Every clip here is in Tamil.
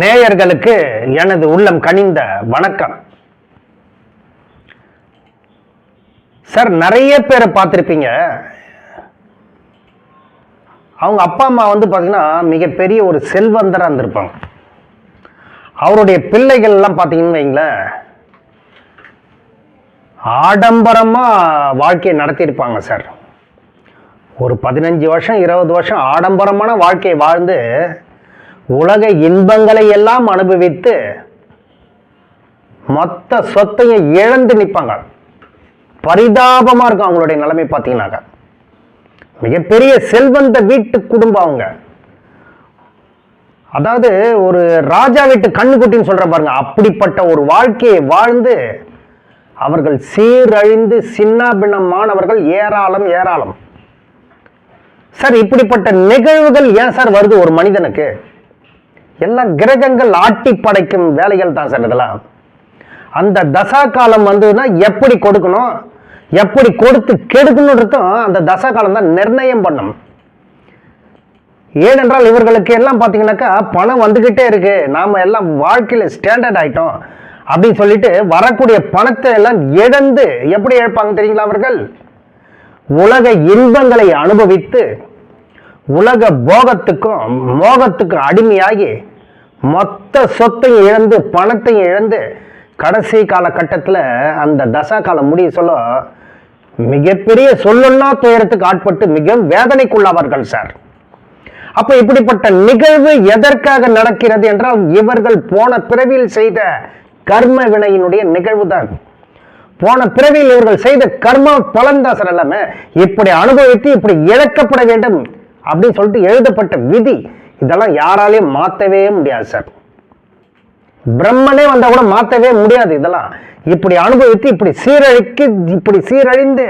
நேயர்களுக்கு எனது உள்ளம் கனிந்த வணக்கம். சார் நிறைய பேரை பார்த்துருப்பீங்க. அவங்க அப்பா அம்மா வந்து பார்த்தீங்கன்னா மிகப்பெரிய ஒரு செல்வந்தராக இருந்திருப்பாங்க. அவருடைய பிள்ளைகள் எல்லாம் பார்த்தீங்கன்னு வைங்களேன் ஆடம்பரமாக வாழ்க்கையை நடத்தியிருப்பாங்க சார். ஒரு பதினஞ்சு வருஷம் இருபது வருஷம் ஆடம்பரமான வாழ்க்கையை வாழ்ந்து உலக இன்பங்களை எல்லாம் அனுபவித்து மொத்த சொத்தையும் இழந்து நிற்பாங்க பரிதாபமாக இருக்கும் அவங்களுடைய நிலைமை பார்த்தீங்கன்னாக்க. மிகப்பெரிய செல்வந்த வீட்டு குடும்பம் அவங்க. அதாவது ஒரு ராஜா வீட்டு கண்ணுக்குட்டின்னு சொல்கிற பாருங்க அப்படிப்பட்ட ஒரு வாழ்க்கையை வாழ்ந்து அவர்கள் சீரழிந்து சின்னாபின்னமானவர்கள் ஏராளம் ஏராளம். சார் இப்படிப்பட்ட நிகழ்வுகள் ஏன் சார் வருது ஒரு மனிதனுக்கு? எல்லாம் கிரகங்கள் ஆட்டி படைக்கும் வேலைகள் தான் சார் இதெல்லாம். அந்த தசா காலம் வந்ததுன்னா எப்படி கொடுக்கணும்? எப்படி கொடுத்து கெடுக்கணுன்றதும் அந்த தசா காலம் தான் நிர்ணயம் பண்ணும். ஏனென்றால் இவர்களுக்கு எல்லாம் பார்த்தீங்கன்னாக்கா பணம் வந்துக்கிட்டே இருக்கு. நாம் எல்லாம் வாழ்க்கையில் ஸ்டாண்டர்ட் ஆகிட்டோம் அப்படின்னு சொல்லிட்டு வரக்கூடிய பணத்தை எல்லாம் இழந்து எப்படி இழப்பாங்க தெரியுங்களா அவர்கள்? உலக இன்பங்களை அனுபவித்து உலக போகத்துக்கும் மோகத்துக்கும் அடிமையாகி மொத்த சொத்தையும் இழந்து பணத்தையும் இழந்து கடைசி காலகட்டத்தில் அந்த தசா காலம் முடிய சொல்ல மிகப்பெரிய சொல்லொன்னா துயரத்துக்கு ஆட்பட்டு மிக வேதனைக்குள்ளாவார்கள் சார். அப்ப இப்படிப்பட்ட நிகழ்வு எதற்காக நடக்கிறது என்றால் இவர்கள் போன பிறவியில் செய்த கர்ம வினையினுடைய நிகழ்வு தான். போன பிறவியில் இவர்கள் செய்த கர்ம பலன் தான் சார் எல்லாமே. இப்படி அனுபவித்து இப்படி இழக்கப்பட வேண்டும் அப்படின்னு சொல்லிட்டு எழுதப்பட்ட விதி இதெல்லாம் யாராலையும் மாற்றவே முடியாது சார் பிரம்மனே வந்தால் கூட மாற்றவே முடியாது இதெல்லாம். இப்படி அனுபவித்து இப்படி சீரழிக்கு இப்படி சீரழிந்து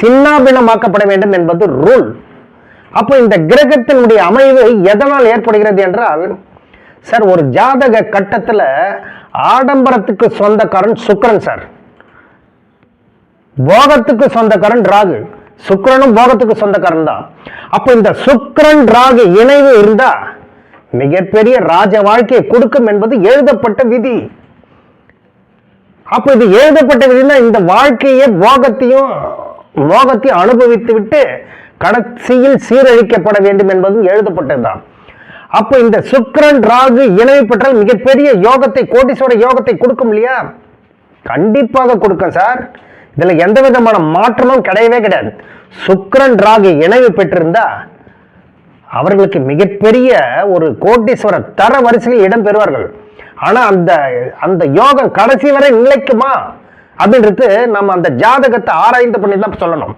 சின்னாபின்னமாக்கப்பட வேண்டும் என்பது ரூல் அப்போ இந்த கிரகத்தினுடைய அமைவு எதனால் ஏற்படுகிறது என்றால் சார் ஒரு ஜாதக கட்டத்தில் ஆடம்பரத்துக்கு சொந்தக்காரன் சுக்கரன் சார் போகத்துக்கு சொந்தக்காரன் ராகு. சுக்கரனும் போகத்துக்கு சொந்தக்காரன் தான். அப்போ இந்த சுக்கரன் ராகு இணைவு இருந்தா மிகப்பெரிய ராஜ வாழ்க்கையை கொடுக்கும் என்பது எழுதப்பட்ட விதி. அப்ப இது எழுதப்பட்ட விதினா இந்த வாழ்க்கையை போகத்தையும் மோகத்தையும் அனுபவித்து விட்டு கடைசியில் சீரழிக்கப்பட வேண்டும் என்பதும் எழுதப்பட்டதுதான். அப்போ இந்த சுக்கரன் ராகு இணைவு பெற்றால் மிகப்பெரிய யோகத்தை கோடீஸ்வர யோகத்தை கொடுக்கும் இல்லையா? கண்டிப்பாக கொடுக்கும் சார். இதில் எந்த விதமான மாற்றமும் கிடையவே கிடையாது. சுக்கரன் ராகு இணைவு பெற்றிருந்தா அவர்களுக்கு மிகப்பெரிய ஒரு கோட்டீஸ்வரர் தர வரிசையில் இடம் பெறுவார்கள். ஆனால் அந்த அந்த யோகம் கடைசி வரை நிலைக்குமா? அப்படின்றது நம்ம அந்த ஜாதகத்தை ஆராய்ந்து பண்ணி தான் சொல்லணும்.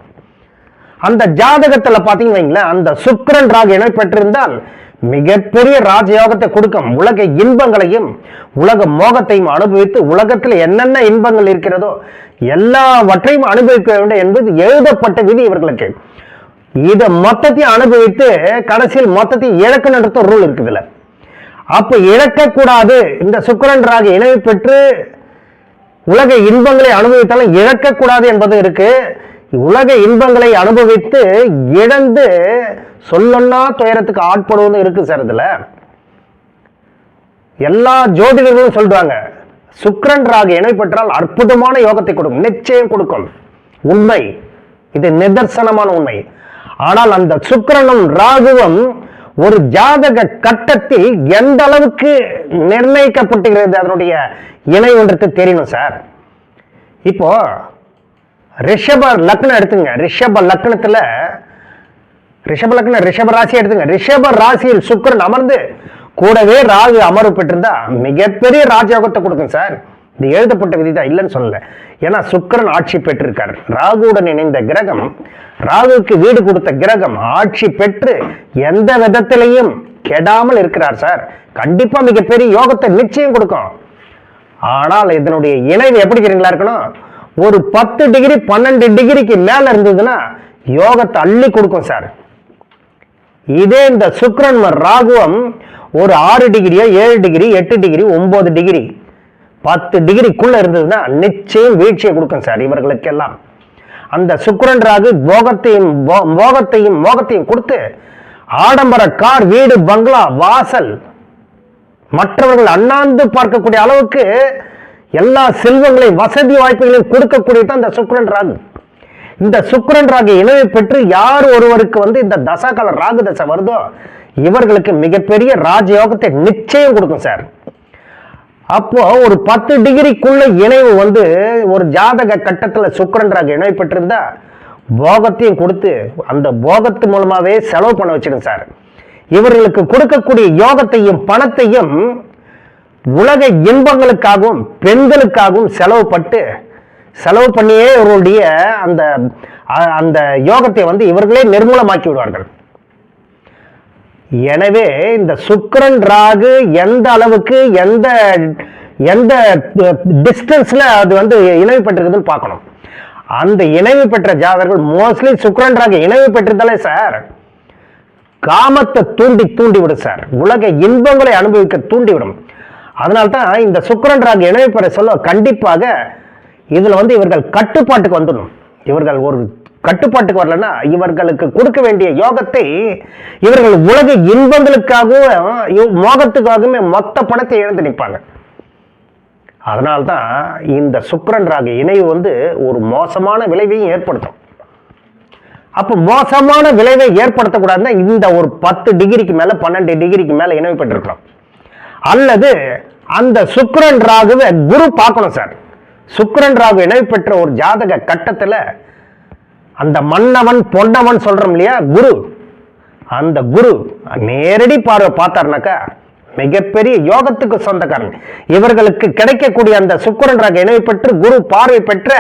அந்த ஜாதகத்தில் பார்த்தீங்கன்னு வைங்களேன் அந்த சுக்கரன் ராகு இணை பெற்றிருந்தால் மிகப்பெரிய ராஜயோகத்தை கொடுக்கும் உலக இன்பங்களையும் உலக மோகத்தையும் அனுபவித்து உலகத்தில் என்னென்ன இன்பங்கள் இருக்கிறதோ எல்லாவற்றையும் அனுபவிக்க வேண்டும் என்பது எழுதப்பட்ட விதி இவர்களுக்கு. இதை மொத்தத்தையும் அனுபவித்து கடைசியில் மொத்தத்தையும் இழக்கணுன்ற ரூல் இருக்குதுல்ல அப்ப இழக்கக்கூடாது. இந்த சுக்கரன் ராக இணைவு பெற்று உலக இன்பங்களை அனுபவித்தாலும் இழக்கக்கூடாது என்பது இருக்கு. உலக இன்பங்களை அனுபவித்து இழந்து சொல்லொன்னா துயரத்துக்கு ஆட்படுவதும் இருக்கு சார் இதுல. எல்லா ஜோதிடர்களும் சொல்றாங்க சுக்ரன் ராகு இணை பெற்றால் அற்புதமான யோகத்தை கொடுக்கும் நிச்சயம் கொடுக்கும். உண்மை. இது நிதர்சனமான உண்மை. ஆனால் அந்த சுக்கரனும் ராகுவும் ஒரு ஜாதக கட்டத்தில் எந்த அளவுக்கு நிர்ணயிக்கப்பட்டுகிறது அதனுடைய இணை ஒன்றுக்கு தெரியணும் சார். இப்போ ரிஷப லக்னம் எடுத்துங்க ரிஷப லக்னத்தில் ரிஷப லக்னம் ரிஷப ராசி எடுத்துங்க ரிஷப ராசியில் சுக்கரன் அமர்ந்து கூடவே ராகு அமர்வு பெற்றிருந்தா மிகப்பெரிய ராஜயோகத்தை கொடுக்கும் சார். இது எழுதப்பட்ட விதி தான் இல்லைன்னு சொல்லலை. ஏன்னா சுக்கரன் ஆட்சி பெற்றிருக்கார். ராகுவுடன் இணைந்த கிரகம் ராகுவுக்கு வீடு கொடுத்த கிரகம் ஆட்சி பெற்று எந்த விதத்திலையும் கெடாமல் இருக்கிறார் சார். கண்டிப்பா மிகப்பெரிய யோகத்தை நிச்சயம் கொடுக்கும். ஆனால் இதனுடைய இணைவு எப்படி தெரியுங்களா இருக்கணும்? ஒரு பத்து டிகிரி பன்னெண்டு டிகிரிக்கு மேல இருந்ததுன்னா யோகத்தை அள்ளி கொடுக்கும் சார். இதே இந்த சுக்ரன் ராகுவம் ஒரு ஆறு டிகிரியோ ஏழு டிகிரி எட்டு டிகிரி ஒன்பது டிகிரி பத்து டிகிரிக்குள்ள இருந்ததுன்னா நிச்சயம் வீழ்ச்சியை கொடுக்கும் சார் இவர்களுக்கெல்லாம். அந்த சுக்ரன் ராகு போகத்தையும் போகத்தையும் மோகத்தையும் கொடுத்து ஆடம்பர கார் வீடு பங்களா வாசல் மற்றவர்கள் அண்ணாந்து பார்க்கக்கூடிய அளவுக்கு எல்லா செல்வங்களையும் வசதி வாய்ப்புகளையும் கொடுக்கக்கூடியது இந்த சுக்ரன் ராகு. இந்த சுக்ரன் ராகு இணைவை பெற்று யார் ஒருவருக்கு வந்து இந்த தசாகால ராகு தசை வருதோ இவர்களுக்கு மிகப்பெரிய ராஜயோகத்தை நிச்சயம் கொடுக்கும் சார். அப்போ ஒரு பத்து டிகிரிக்குள்ள இணைவு வந்து ஒரு ஜாதக கட்டத்தில் சுக்கரன் ராகு இணைவு பெற்றிருந்தா போகத்தையும் கொடுத்து அந்த போகத்து மூலமாகவே செலவு பண்ண வச்சிடும் சார். இவர்களுக்கு கொடுக்கக்கூடிய யோகத்தையும் பணத்தையும் உலக இன்பங்களுக்காகவும் பெண்களுக்காகவும் செலவு பட்டு செலவு பண்ணியே இவருடைய அந்த அந்த யோகத்தை வந்து இவர்களே நிர்மூலமாக்கி விடுவார்கள். எனவே இந்த சுக்கரன் ராகு எந்த அளவுக்கு எந்த எந்த டிஸ்டன்ஸ்ல அது வந்து இணைவு பெற்றிருக்குதுன்னு பார்க்கணும். அந்த இணைவு பெற்ற ஜாதகர்கள் மோஸ்ட்லி சுக்கரன் ராகு இணைவு பெற்றிருந்தாலே சார் காமத்தை தூண்டி தூண்டி விடும் சார். உலக இன்பங்களை அனுபவிக்க தூண்டிவிடும். அதனால தான் இந்த சுக்கிரன் ராகு இணைப்பெற சொல்ல கண்டிப்பாக இதில் வந்து இவர்கள் கட்டுப்பாட்டுக்கு வந்துடணும். இவர்கள் ஒரு கட்டுப்பாட்டுக்கு வரலன்னா இவர்களுக்கு கொடுக்க வேண்டிய யோகத்தை இவர்கள் உலக இன்பங்களுக்காகவும் மோகத்துக்காகவுமே மொத்த பணத்தை இழந்து நிற்பாங்க. அதனால்தான் இந்த சுக்கரன் ராகு இணைவு வந்து ஒரு மோசமான விளைவையும் ஏற்படுத்தும். அப்போ மோசமான விளைவை ஏற்படுத்தக்கூடாதுன்னா இந்த ஒரு பத்து டிகிரிக்கு மேலே பன்னெண்டு டிகிரிக்கு மேலே இணைவு பெற்றிருக்கிறோம் அல்லது அந்த சுக்ரன் ராகுவை குரு பார்க்கணும் சார். சுக்ரன் ராகு இணைவு பெற்ற ஒரு ஜாதக கட்டத்தில் அந்த மன்னவன் பொன்னவன் சொல்கிறோம் இல்லையா? குரு. அந்த குரு நேரடி பார்வை பார்த்தாருனாக்கா மிகப்பெரிய யோகத்துக்கு சொந்தக்காரன். இவர்களுக்கு கிடைக்கக்கூடிய அந்த சுக்கரன் ராக இணைவு பெற்று குரு பார்வை பெற்ற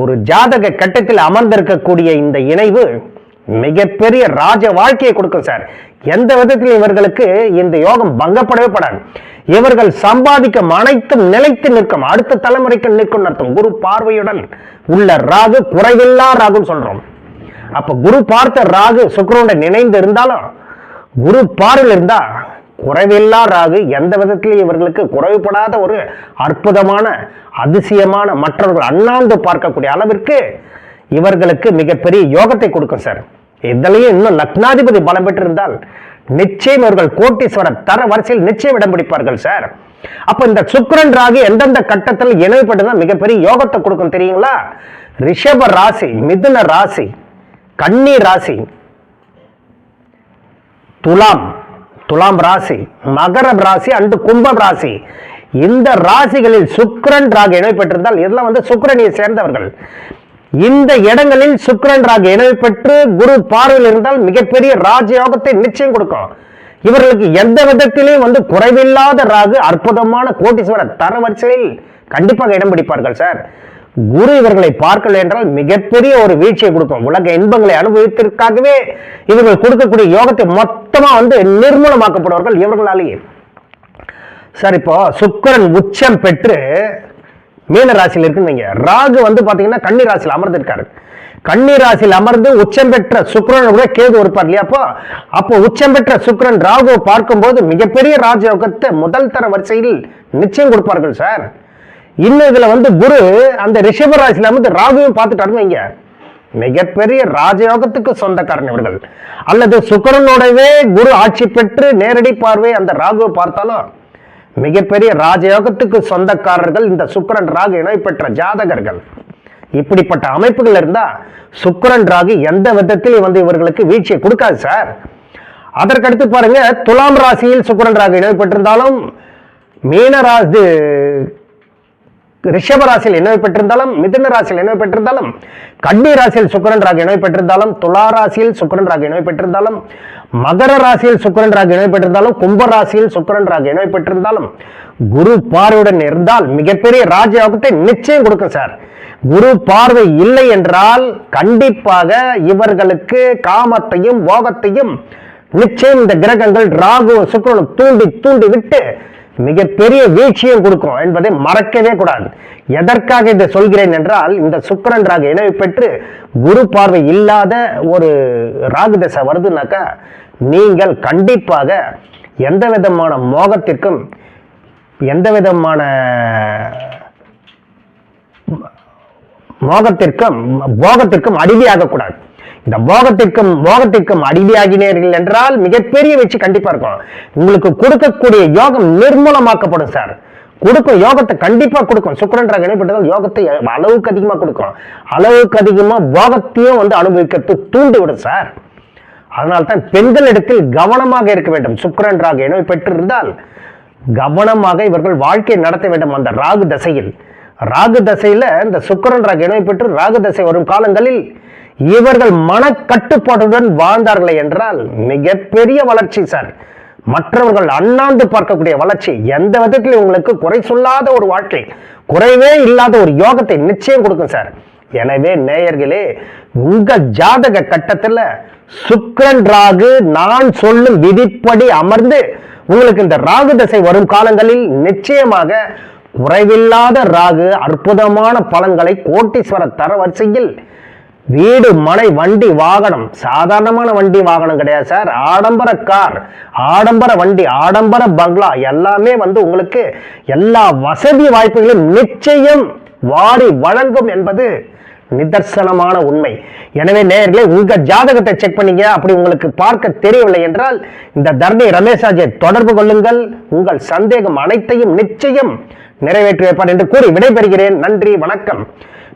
ஒரு ஜாதக கட்டத்தில் அமர்ந்திருக்கக்கூடிய இந்த இணைவு மிகப்பெரிய ராஜ வாழ்க்கையை கொடுக்கும் சார். எந்த விதத்திலும் இவர்களுக்கு இந்த யோகம் பங்கப்படவே படாது. இவர்கள் சம்பாதிக்கும் அனைத்தும் நிலைத்து நிற்கும். அடுத்த தலைமுறைக்கு நிற்கும் அர்த்தம். குரு பார்வையுடன் உள்ள ராகு குறைவில்லா ராகுன்னு சொல்றோம். அப்ப குரு பார்த்த ராகு சுக்கிரனுடன் நினைந்து இருந்தாலும் குரு பார்வையில் இருந்தா குறைவில்லா ராகு எந்த விதத்திலும் இவர்களுக்கு குறைவுபடாத ஒரு அற்புதமான அதிசயமான மற்றவர்கள் அண்ணாந்து பார்க்கக்கூடிய அளவிற்கு இவர்களுக்கு மிகப்பெரிய யோகத்தை கொடுக்கும் சார். இதுலயும் இன்னும் லக்னாதிபதி பலம் பெற்றிருந்தால் நிச்சயம் இவர்கள் கோட்டீஸ்வரர் தர வரிசையில் நிச்சயம் இடம் பிடிப்பார்கள் சார். அப்ப இந்த சுக்கரன் ராகு எந்தெந்த கட்டத்தில் இணைவுபட்டுதான் மிகப்பெரிய யோகத்தை கொடுக்கும் தெரியுங்களா? ரிஷப ராசி மிதுன ராசி கன்னி ராசி துலாம் துலாம் ராசி மகர ராசி அண்டு கும்பம் ராசி. இந்த ராசிகளில் சுக்கரன் ராகு இணை பெற்றிருந்தால் இதெல்லாம் வந்து சுக்கரனியை சேர்ந்தவர்கள். இந்த இடங்களில் சுக்கரன் ராகு இணை பெற்று குரு பார்வையில் இருந்தால் மிகப்பெரிய ராஜயோகத்தை நிச்சயம் கொடுக்கும். இவர்களுக்கு எந்த விதத்திலையும் வந்து குறைவில்லாத ராகு அற்புதமான கோட்டீஸ்வர தரவரிசையில் கண்டிப்பாக இடம் பிடிப்பார்கள் சார். குரு இவர்களை பார்க்கல என்றால் மிகப்பெரிய ஒரு வீழ்ச்சியை கொடுக்கும். உலக இன்பங்களை அனுபவித்திற்காகவே இவர்கள் கொடுக்கக்கூடிய யோகத்தை மொத்தமா வந்து நிர்மூலமாக்கப்படுவார்கள் இவர்களாலேயே. சார் இப்போ சுக்கரன் உச்சம் பெற்று மீன ராசியில் இருக்குன்னு வைங்க. ராகு வந்து பார்த்தீங்கன்னா கன்னி ராசியில் அமர்ந்திருக்காரு கன்னி ராசியில் அமர்ந்து உச்சம் பெற்ற சுக்கிரன் கூட கேது இருப்பார் இல்லையாப்போ அப்போ அப்போ உச்சம் பெற்ற சுக்ரன் ராகுவை பார்க்கும்போது மிகப்பெரிய ராஜயோகத்தை முதல் தர வரிசையில் நிச்சயம் கொடுப்பார்கள் சார். இன்னும் இதில் வந்து குரு அந்த ரிஷப ராசியில் அமர்ந்து ராகுவையும் பார்த்துட்டாருன்னு வைங்க. மிகப்பெரிய ராஜயோகத்துக்கு சொந்தக்காரன் இவர்கள். அல்லது சுக்கிரனோடவே குரு ஆட்சி பெற்று நேரடி பார்வை அந்த ராகுவை பார்த்தாலும் மிகப்பெரிய ராஜயோகத்துக்கு சொந்தக்காரர்கள் இந்த சுக்கரன் ராகு இணை பெற்ற ஜாதகர்கள். இப்படிப்பட்ட அமைப்புகள் இருந்தா சுக்கரன் ராகு எந்த விதத்திலும் வந்து இவர்களுக்கு வீழ்ச்சியை கொடுக்காது சார். அதற்கடுத்து பாருங்க துலாம் ராசியில் சுக்கரன் ராகு இணைப்பட்டிருந்தாலும் பெற்றிருந்தாலும் மீன ராசி ரிஷப ராசியில் இணைவு பெற்றிருந்தாலும் மிதுன ராசியில் இணைவு பெற்றிருந்தாலும் கன்னி ராசியில் சுக்கிரன் ராகு இணைவு பெற்றிருந்தாலும் துலா ராசியில் சுக்கரன் ராகு இணைவு பெற்றிருந்தாலும் மகர ராசியில் சுக்கிரன் ராகு இணைவு பெற்றிருந்தாலும் கும்ப ராசியில் சுக்கரன் ராகு இணைவு பெற்றிருந்தாலும் குரு பார்வையுடன் இருந்தால் மிகப்பெரிய ராஜயோகத்தை நிச்சயம் கொடுக்கும் சார். குரு பார்வை இல்லை என்றால் கண்டிப்பாக இவர்களுக்கு காமத்தையும் போகத்தையும் நிச்சயம் இந்த கிரகங்கள் ராகு சுக்கிரனும் தூண்டி தூண்டி விட்டு மிகப்பெரிய வீழ்ச்சியும் கொடுக்கும் என்பதை மறக்கவே கூடாது. எதற்காக இதை சொல்கிறேன் என்றால் இந்த சுக்கரன் ராகு இணைவு பெற்று குரு பார்வை இல்லாத ஒரு ராகு தசை வருதுனாக்கா நீங்கள் கண்டிப்பாக எந்த விதமான மோகத்திற்கும் எந்த விதமான மோகத்திற்கும் போகத்திற்கும் அடிமையாகக்கூடாது. இந்த போகத்திற்கும் மோகத்திற்கும் அடிமையாகினீர்கள் என்றால் மிகப்பெரிய வெற்றி கண்டிப்பா இருக்கும். உங்களுக்கு கொடுக்கக்கூடிய யோகம் நிர்மூலமாக்கப்படும் சார் கொடுக்கும் யோகத்தை கண்டிப்பா கொடுக்கும். சுக்கரன் இணைப்பட்டதால் யோகத்தை அளவுக்கு அதிகமா கொடுக்கும். அளவுக்கு அதிகமா போகத்தையும் வந்து அனுபவிக்கிறது தூண்டி விடும் சார் அதனால்தான் தான் பெண்களிடத்தில் கவனமாக இருக்க வேண்டும். சுக்கிரன் ராக இணை பெற்றிருந்தால் கவனமாக இவர்கள் வாழ்க்கை நடத்த வேண்டும் அந்த ராகு தசையில். ராகு தசையில இந்த சுக்கிரன் ராகு இணை பெற்று ராகு தசை வரும் காலங்களில் இவர்கள் மனக்கட்டுப்பாட்டுடன் வாழ்ந்தார்களே என்றால் மிகப்பெரிய வளர்ச்சி சார். மற்றவர்கள் அண்ணாந்து பார்க்கக்கூடிய வளர்ச்சி எந்த விதத்திலும் உங்களுக்கு குறை சொல்லாத ஒரு வாழ்க்கை குறைவே இல்லாத ஒரு யோகத்தை நிச்சயம் கொடுக்கும் சார். எனவே நேயர்களே உங்க ஜாதக கட்டத்துல சுக்ரன் ராகு நான் சொல்லும் விதிப்படி அமர்ந்து உங்களுக்கு இந்த ராகு தசை வரும் காலங்களில் நிச்சயமாக குறைவில்லாத ராகு அற்புதமான பலன்களை கோட்டீஸ்வர தரவரிசையில் வீடு மனை வண்டி வாகனம். சாதாரணமான வண்டி வாகனம் கிடையாது சார். ஆடம்பர கார் ஆடம்பர வண்டி ஆடம்பர பங்களா எல்லாமே வந்து உங்களுக்கு எல்லா வசதி வாய்ப்புகளையும் நிச்சயம் வாரி வழங்கும் என்பது நிதர்சனமான உண்மை. எனவே நேர்களே உங்க ஜாதகத்தை செக் பண்ணீங்க அப்படி உங்களுக்கு பார்க்க தெரியவில்லை என்றால் இந்த தர்ணி ரமேஷாஜியை தொடர்பு கொள்ளுங்கள். உங்கள் சந்தேகம் அனைத்தையும் நிச்சயம் நிறைவேற்றி வைப்பார் என்று கூறி விடைபெறுகிறேன். நன்றி வணக்கம்.